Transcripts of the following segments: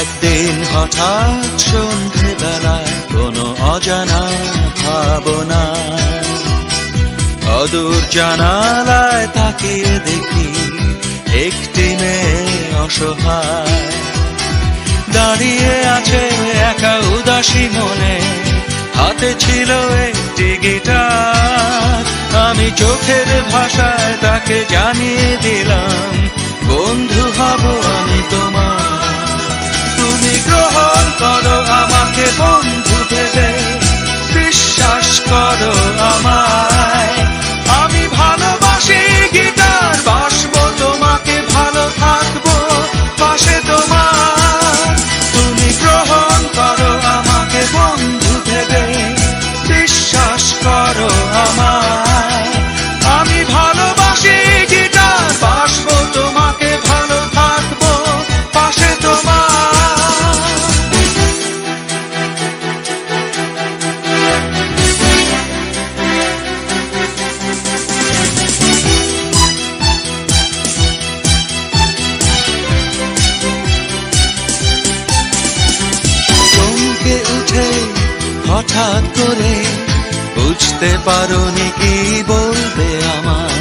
একদিন হঠাৎ সন্ধেবেলায় কোনো অজানা ভাবনা অদূর জানালায় তাকিয়ে দেখি একটি মেয়ে অসহায়। দাঁড়িয়ে আছে একা উদাসী মনে, হাতে ছিল একটি গিটার। আমি চোখের ভাষায় তাকে জানিয়ে দিলাম, বন্ধু হব আমি তোমার তুমি গ্রহণ করো আমাকে বুঝতে পারোনি কি বলবে আমার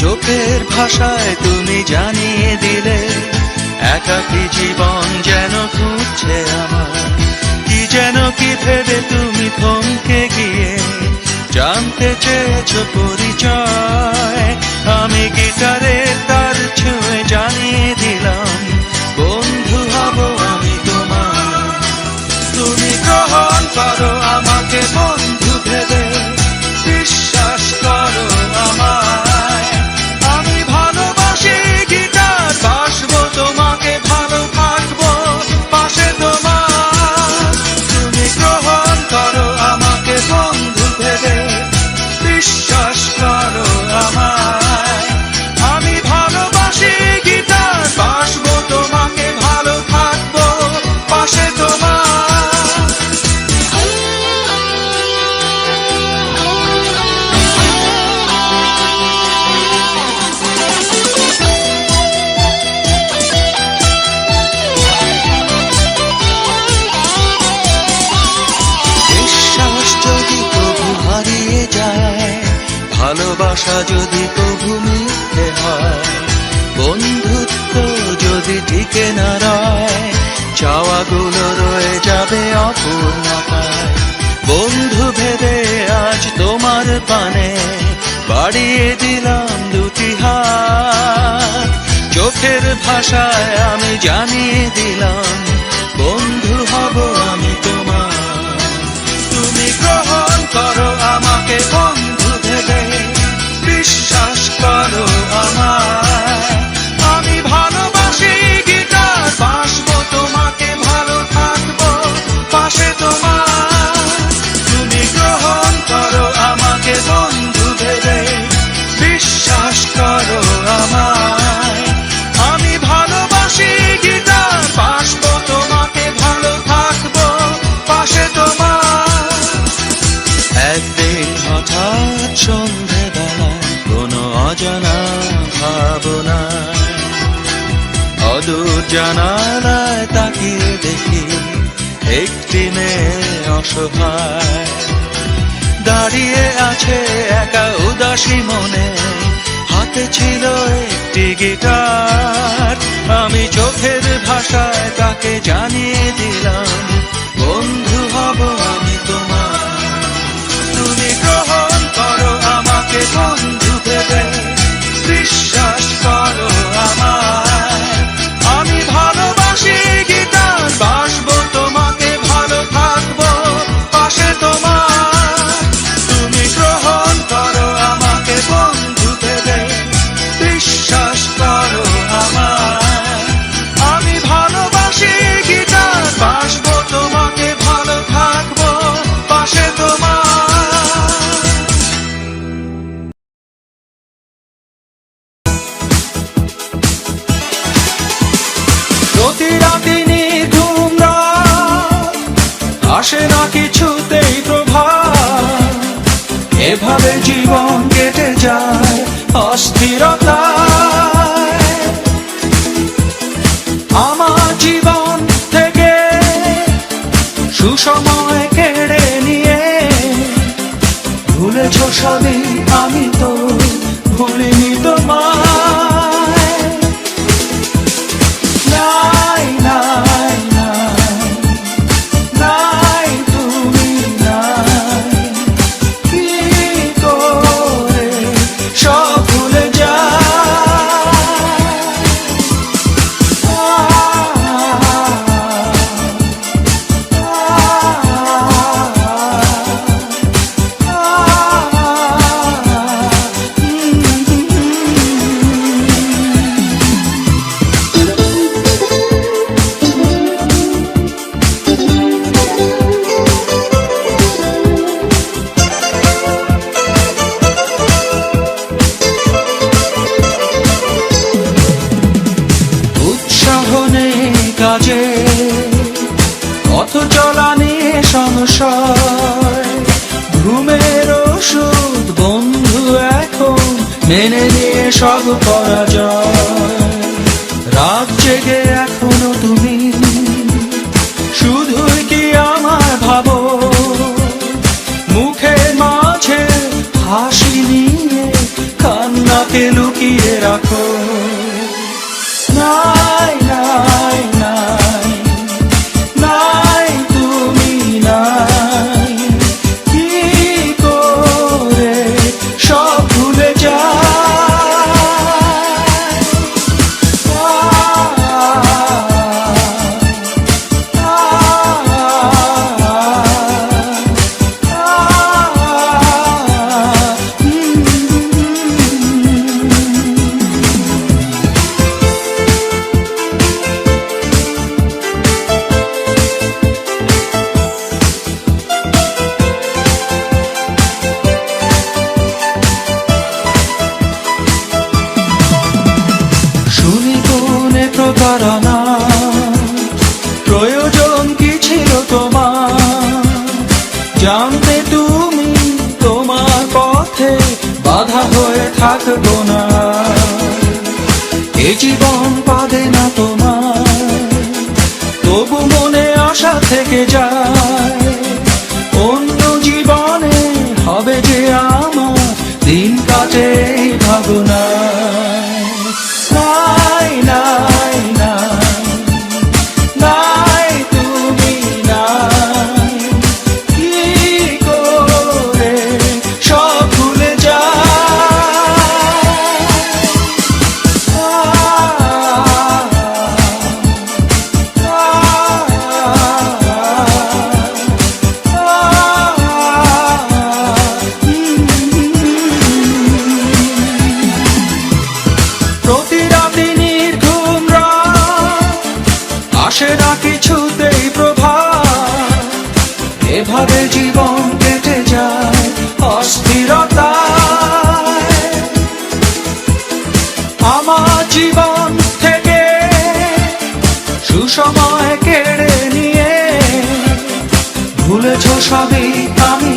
চোখের ভাষায় তুমি জানিয়ে দিলে, একাকী জীবন যেন খুঁজছে আমার কি যেন কি ভেবে তুমি থমকে গিয়ে, জানতে চেয়েছ পরিচয়। যদি প্রভু মিথ্যে হয়, বন্ধুত্ব যদি টিকে না রয়, চাওয়াগুলো রয়ে যাবে অপূর্ণতায়। বন্ধু ভেবে আজ তোমার পানে বাড়িয়ে দিলাম দুটি চোখের ভাষায় আমি জানিয়ে দিলাম, বন্ধু জানালায় তাকিয়ে দেখি একটি মেয়ে অসহায়। দাঁড়িয়ে আছে একা উদাসী মনে, হাতে ছিল একটি গিটার। আমি চোখের ভাষায় তাকে জানিয়ে দিলাম, বন্ধু হব জীবন কেটে যায়। অস্থিরতায় সংশয় ঘুমের ওষুধ বন্ধু এখন মেনে নিয়ে সব করা পরাজয়। রাত জেগে এখনও তুমি, শুধুই কি আমার ভাবো? মুখের মাঝে হাসি নিয়ে কান্নাকে লুকিয়ে রাখো। কোনে না প্রয়োজন কি ছিল তোমার? জানতে তুমি তোমার পথে বাধা হয়ে থাকব না। এ জীবন পাবে না তোমার। তবু মনে আশা থেকে যায়। আসে না কিছুতেই প্রভাত। এভাবে জীবন কেটে যায় অস্থিরতা আমার জীবন থেকে সুসময় কেড়ে নিয়ে ভুলেছ সবই আমি।